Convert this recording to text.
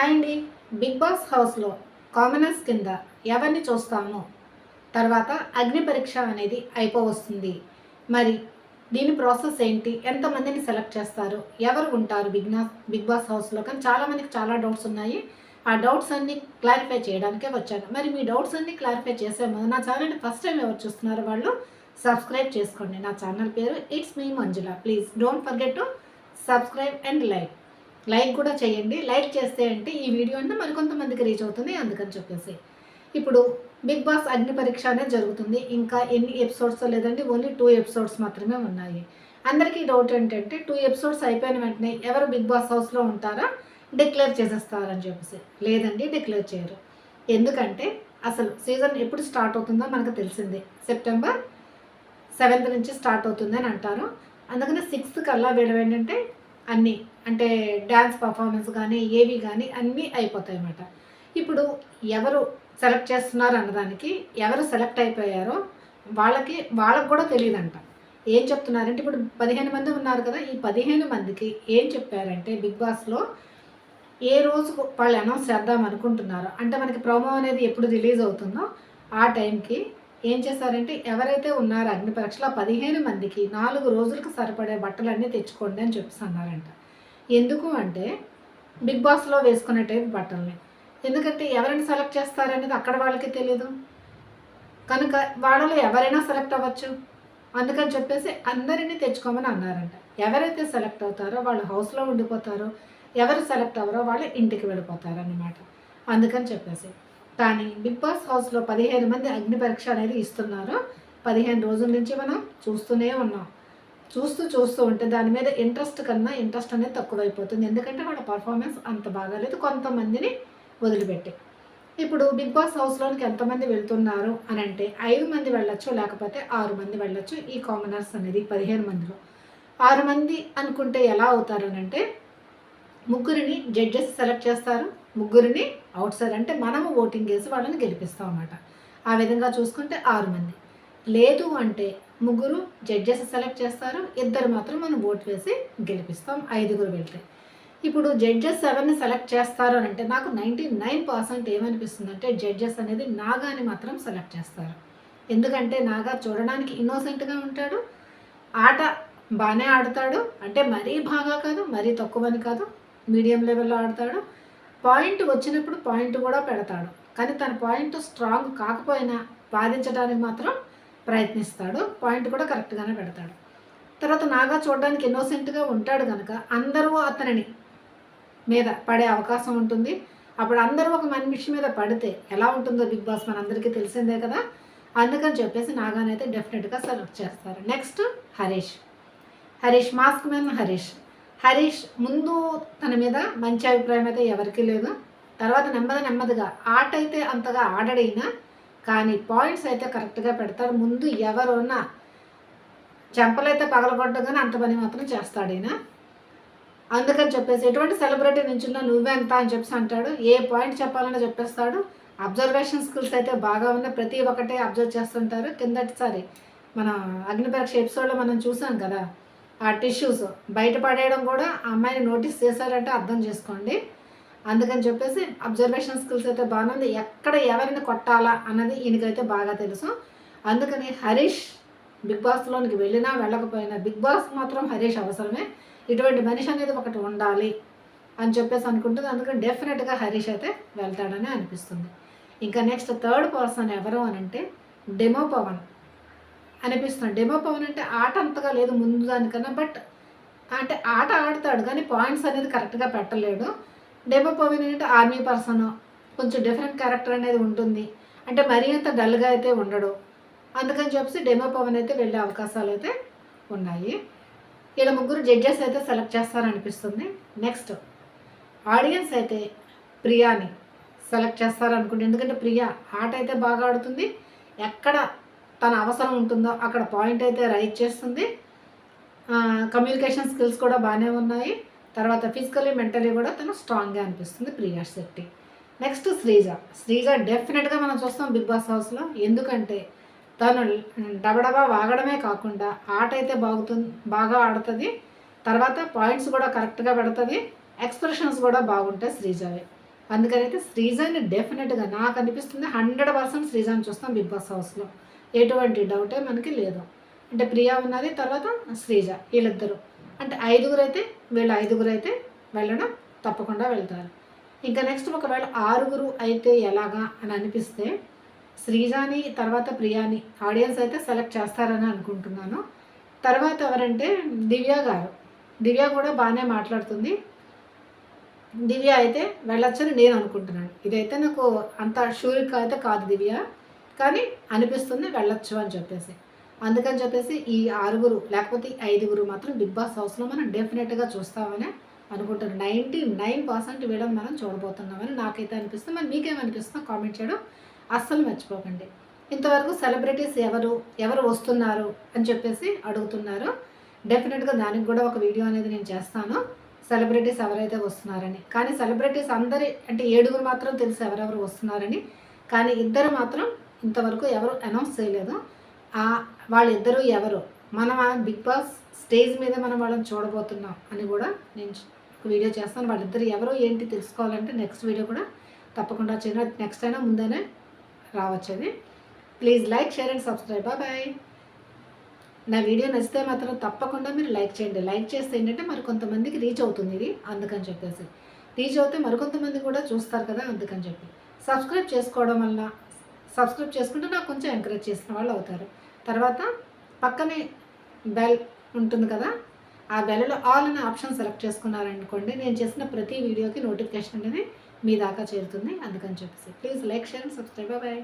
Hi అండి. Big boss హౌస్లో commoners కింద ఎవరిని చూస్తాము తర్వాత అగ్ని పరీక్ష అనేది అయిపోవస్తుంది. మరి దీని ప్రాసెస్ ఏంటి? ఎంతమందిని సెలెక్ట్ చేస్తారు? ఎవరు ఉంటారు బిగ్ నా బిగ్ బాస్ హౌస్లో? కానీ చాలామందికి చాలా డౌట్స్ ఉన్నాయి. ఆ డౌట్స్ అన్ని క్లారిఫై చేయడానికే వచ్చాను. మరి మీ డౌట్స్ అన్ని క్లారిఫై చేసే ముందు నా ఛానల్ని ఫస్ట్ టైం ఎవరు చూస్తున్నారో వాళ్ళు సబ్స్క్రైబ్ చేసుకోండి. నా ఛానల్ పేరు it's me Manjula. Please don't forget to subscribe and like. Like కూడా చేయండి. లైక్ చేస్తే అంటే ఈ వీడియో అంటే మరికొంతమందికి రీచ్ అవుతుంది. అందుకని చెప్పేసి. ఇప్పుడు బిగ్ బాస్ అగ్ని పరీక్ష అనేది జరుగుతుంది. ఇంకా ఎన్ని ఎపిసోడ్స్ లేదండి ఓన్లీ టూ ఎపిసోడ్స్ మాత్రమే ఉన్నాయి. అందరికీ డౌట్ ఏంటంటే టూ ఎపిసోడ్స్ అయిపోయిన వెంటనే ఎవరు బిగ్ బాస్ హౌస్లో ఉంటారా? డిక్లేర్ చేసేస్తారని చెప్పేసి. లేదండి డిక్లేర్ చేయరు. ఎందుకంటే అసలు సీజన్ ఎప్పుడు స్టార్ట్ అవుతుందో మనకు తెలిసిందే. సెప్టెంబర్ సెవెంత్ నుంచి స్టార్ట్ అవుతుంది అని అంటారు. అందుకని సిక్స్త్ కల్లా వీళ్ళు ఏంటంటే అన్నీ అంటే డ్యాన్స్ పర్ఫార్మెన్స్ కానీ ఏవి కానీ అన్నీ అయిపోతాయి అన్నమాట ఇప్పుడు ఎవరు సెలెక్ట్ చేస్తున్నారు అన్నదానికి ఎవరు సెలెక్ట్ అయిపోయారో వాళ్ళకి వాళ్ళకి కూడా తెలియదంట ఏం చెప్తున్నారంటే ఇప్పుడు పదిహేను మంది ఉన్నారు కదా ఈ పదిహేను మందికి ఏం చెప్పారంటే బిగ్ బాస్లో ఏ రోజుకు వాళ్ళు అనౌన్స్ చేద్దాం అనుకుంటున్నారో అంటే మనకి ప్రోమో అనేది ఎప్పుడు రిలీజ్ అవుతుందో ఆ టైంకి ఏం చేశారంటే ఎవరైతే ఉన్నారో అగ్ని పరీక్షలో పదిహేను మందికి నాలుగు రోజులకు సరిపడే బట్టలన్నీ తెచ్చుకోండి అని చెప్పేసి అన్నారంట. ఎందుకు అంటే బిగ్ బాస్లో వేసుకునే టైప్ బట్టల్ని. ఎందుకంటే ఎవరిని సెలెక్ట్ చేస్తారనేది అక్కడ వాళ్ళకి తెలియదు కనుక వాళ్ళలో ఎవరైనా సెలెక్ట్ అవ్వచ్చు. అందుకని చెప్పేసి అందరినీ తెచ్చుకోమని అన్నారంట. ఎవరైతే సెలెక్ట్ అవుతారో వాళ్ళు హౌస్లో ఉండిపోతారో ఎవరు సెలెక్ట్ అవ్వరో వాళ్ళు ఇంటికి వెళ్ళిపోతారు అన్నమాట అందుకని చెప్పేసి. కానీ బిగ్ బాస్ హౌస్లో పదిహేను మంది అగ్ని పరీక్ష అనేది ఇస్తున్నారు. పదిహేను రోజుల నుంచి మనం చూస్తూనే ఉన్నాం. చూస్తూ చూస్తూ ఉంటే దాని మీద ఇంట్రెస్ట్ కన్నా ఇంట్రెస్ట్ అనేది తక్కువైపోతుంది. ఎందుకంటే వాళ్ళ పర్ఫార్మెన్స్ అంత బాగాలేదు. కొంతమందిని వదిలిపెట్టి. ఇప్పుడు బిగ్ బాస్ హౌస్లోనికి ఎంతమంది వెళ్తున్నారు అని అంటే ఐదు మంది వెళ్ళొచ్చు లేకపోతే ఆరు మంది వెళ్ళొచ్చు ఈ కామనర్స్ అనేది పదిహేను మందిలో. ఆరు మంది అనుకుంటే ఎలా అవుతారు అని అంటే ముగ్గురిని జడ్జెస్ సెలెక్ట్ చేస్తారు. ముగ్గురిని అవుట్ సైడ్ అంటే మనము ఓటింగ్ వేసి వాళ్ళని గెలిపిస్తాం అన్నమాట. ఆ విధంగా చూసుకుంటే ఆరు మంది. లేదు అంటే ముగ్గురు జడ్జెస్ సెలెక్ట్ చేస్తారు ఇద్దరు మాత్రం మనం ఓట్ వేసి గెలిపిస్తాం ఐదుగురు వెళ్తే. ఇప్పుడు జడ్జెస్ ఎవరిని సెలెక్ట్ చేస్తారు అని అంటే నాకు నైంటీ నైన్ పర్సెంట్ ఏమనిపిస్తుంది అంటే జడ్జెస్ అనేది నాగాని మాత్రం సెలెక్ట్ చేస్తారు. ఎందుకంటే నాగా చూడడానికి ఇన్నోసెంట్గా ఉంటాడు ఆట బాగానే ఆడతాడు అంటే మరీ బాగా కాదు మరీ తక్కువని కాదు మీడియం లెవెల్లో ఆడతాడు. పాయింట్ వచ్చినప్పుడు పాయింట్ కూడా పెడతాడు. కానీ తన పాయింట్ స్ట్రాంగ్ కాకపోయినా వాదించడానికి మాత్రం ప్రయత్నిస్తాడు. పాయింట్ కూడా కరెక్ట్గానే పెడతాడు. తర్వాత నాగా చూడడానికి ఇన్నోసెంట్గా ఉంటాడు కనుక అందరూ అతనిని మీద పడే అవకాశం ఉంటుంది. అప్పుడు అందరూ ఒక మనిషి మీద పడితే ఎలా ఉంటుందో బిగ్ బాస్ మనందరికీ తెలిసిందే కదా. అందుకని చెప్పేసి నాగానైతే డెఫినెట్గా సెలెక్ట్ చేస్తారు. Next Harish. Harish mask man Harish. Harish ముందు తన మీద మంచి అభిప్రాయం అయితే ఎవరికీ లేదు. తర్వాత నెమ్మది నెమ్మదిగా ఆట అయితే అంతగా ఆడడైనా కానీ పాయింట్స్ అయితే కరెక్ట్గా పెడతాడు. ముందు ఎవరున్నా చెంపలైతే పగలగొట్టగానే అంత పని మాత్రం చేస్తాడైనా. అందుకని చెప్పేసి ఎటువంటి సెలబ్రిటీ నుంచున్నా నువ్వే ఎంత అని చెప్పేసి అంటాడు. ఏ పాయింట్ చెప్పాలని చెప్పేస్తాడు. అబ్జర్వేషన్ స్కిల్స్ అయితే బాగా ఉన్నాయి. ప్రతి ఒక్కటే అబ్జర్వ్ చేస్తుంటారు. కిందటిసారి మన అగ్నిపరీక్ష ఎపిసోడ్లో మనం చూసాం కదా ఆ టిష్యూస్ బయట పడేయడం కూడా ఆ అమ్మాయిని నోటీస్ చేశారంటే అర్థం చేసుకోండి. అందుకని చెప్పేసి అబ్జర్వేషన్ స్కిల్స్ అయితే బాగుంది. ఎక్కడ ఎవరిని కొట్టాలా అన్నది ఈయనకైతే బాగా తెలుసు. అందుకని హరీష్ బిగ్ బాస్లోనికి వెళ్ళినా వెళ్ళకపోయినా బిగ్ బాస్ మాత్రం హరీష్ అవసరమే. ఇటువంటి మనిషి అనేది ఒకటి ఉండాలి అని చెప్పేసి అనుకుంటుంది. అందుకని డెఫినెట్గా హరీష్ అయితే వెళ్తాడని అనిపిస్తుంది. ఇంకా నెక్స్ట్ థర్డ్ పర్సన్ ఎవరు అని అంటే డెమో పవన్. అనిపిస్తుంది. డెమో పవన్ అంటే ఆట అంతగా లేదు ముందు దానికన్నా బట్ అంటే ఆట ఆడతాడు కానీ పాయింట్స్ అనేది కరెక్ట్గా పెట్టలేడు. డెమో పవన్ ఏంటంటే ఆర్మీ పర్సన్ కొంచెం డిఫరెంట్ క్యారెక్టర్ అనేది ఉంటుంది. అంటే మరీ అంత డల్గా అయితే ఉండడు. అందుకని చెప్పేసి డెమో పవన్ అయితే వెళ్ళే అవకాశాలు అయితే ఉన్నాయి. ఇలా ముగ్గురు జడ్జెస్ అయితే సెలెక్ట్ చేస్తారనిపిస్తుంది. నెక్స్ట్ ఆడియన్స్ అయితే ప్రియాని సెలెక్ట్ చేస్తారనుకుంటే ఎందుకంటే ప్రియా ఆట అయితే బాగా ఆడుతుంది. ఎక్కడ తన అవసరం ఉంటుందో అక్కడ పాయింట్ అయితే రైట్ చేస్తుంది. కమ్యూనికేషన్ స్కిల్స్ కూడా బాగానే ఉన్నాయి. తర్వాత ఫిజికలీ మెంటలీ కూడా తను స్ట్రాంగ్గా అనిపిస్తుంది ప్రియా శెట్టి. నెక్స్ట్ శ్రీజ. శ్రీజ డెఫినెట్గా మనం చూస్తాం బిగ్ బాస్ హౌస్లో ఎందుకంటే తను డబడబా వాగడమే కాకుండా ఆట అయితే బాగుతుంది బాగా ఆడుతుంది. తర్వాత పాయింట్స్ కూడా కరెక్ట్గా పెడుతుంది. ఎక్స్ప్రెషన్స్ కూడా బాగుంటాయి శ్రీజవే. అందుకనైతే శ్రీజని డెఫినెట్గా నాకు అనిపిస్తుంది. హండ్రెడ్ పర్సెంట్ శ్రీజాని చూస్తాం బిగ్ బాస్ హౌస్లో ఎటువంటి డౌటే మనకి లేదు. అంటే ప్రియా ఉన్నది తర్వాత శ్రీజ వీళ్ళిద్దరు. అంటే ఐదుగురు అయితే వీళ్ళ ఐదుగురు అయితే వెళ్ళడం తప్పకుండా వెళ్తారు. ఇంకా నెక్స్ట్ ఒకవేళ ఆరుగురు అయితే ఎలాగా అని అనిపిస్తే శ్రీజాని తర్వాత ప్రియాని ఆడియన్స్ అయితే సెలెక్ట్ చేస్తారని అనుకుంటున్నాను. తర్వాత ఎవరంటే దివ్య గారు. దివ్య కూడా బాగానే మాట్లాడుతుంది. దివ్య అయితే వెళ్ళొచ్చని నేను అనుకుంటున్నాను. ఇదైతే నాకు అంత షూరిక అయితే కాదు దివ్య. కానీ అనిపిస్తుంది వెళ్ళొచ్చు అని చెప్పేసి. అందుకని చెప్పేసి ఈ ఆరుగురు లేకపోతే ఈ ఐదుగురు మాత్రం బిగ్ బాస్ హౌస్లో మనం డెఫినెట్గా చూస్తామని అనుకుంటారు నైంటీ నైన్ పర్సెంట్ వీడియో మనం చూడబోతున్నామని నాకైతే అనిపిస్తుంది. మరి మీకేమనిపిస్తుందో కామెంట్ చేయడం అస్సలు మర్చిపోకండి. ఇంతవరకు సెలబ్రిటీస్ ఎవరు ఎవరు వస్తున్నారు అని చెప్పేసి అడుగుతున్నారు. డెఫినెట్గా దానికి కూడా ఒక వీడియో అనేది నేను చేస్తాను. సెలబ్రిటీస్ ఎవరైతే వస్తున్నారని. కానీ సెలబ్రిటీస్ అందరి అంటే ఏడుగురు మాత్రం తెలుసు ఎవరెవరు వస్తున్నారని. కానీ ఇద్దరు మాత్రం ఇంతవరకు ఎవరు అనౌన్స్ చేయలేదు. వాళ్ళిద్దరూ ఎవరు? మనం ఆ బిగ్ బాస్ స్టేజ్ మీద మనం వాళ్ళని చూడబోతున్నాం అని కూడా నేను వీడియో చేస్తాను. వాళ్ళిద్దరు ఎవరు ఏంటి తెలుసుకోవాలంటే నెక్స్ట్ వీడియో కూడా తప్పకుండా చిన్న నెక్స్ట్ అయినా ముందేనే రావచ్చు అది. Please like share and subscribe. Bye నా వీడియో నచ్చితే మాత్రం తప్పకుండా మీరు లైక్ చేయండి. లైక్ చేస్తే ఏంటంటే మరి కొంతమందికి రీచ్ అవుతుంది ఇది అందుకని చెప్పేసి. రీచ్ అవుతే మరికొంతమంది కూడా చూస్తారు కదా అందుకని చెప్పి. సబ్స్క్రైబ్ చేసుకోవడం వల్ల సబ్స్క్రైబ్ చేసుకుంటే నాకు కొంచెం ఎంకరేజ్ చేసిన వాళ్ళు అవుతారు. తర్వాత పక్కనే బెల్ ఉంటుంది కదా ఆ బెల్లో ఆల్ అనే ఆప్షన్ సెలెక్ట్ చేసుకున్నారనుకోండి నేను చేసిన ప్రతి వీడియోకి నోటిఫికేషన్ అనేది మీ దాకా చేరుతుంది. అందుకని చెప్పేసి please like share and subscribe bye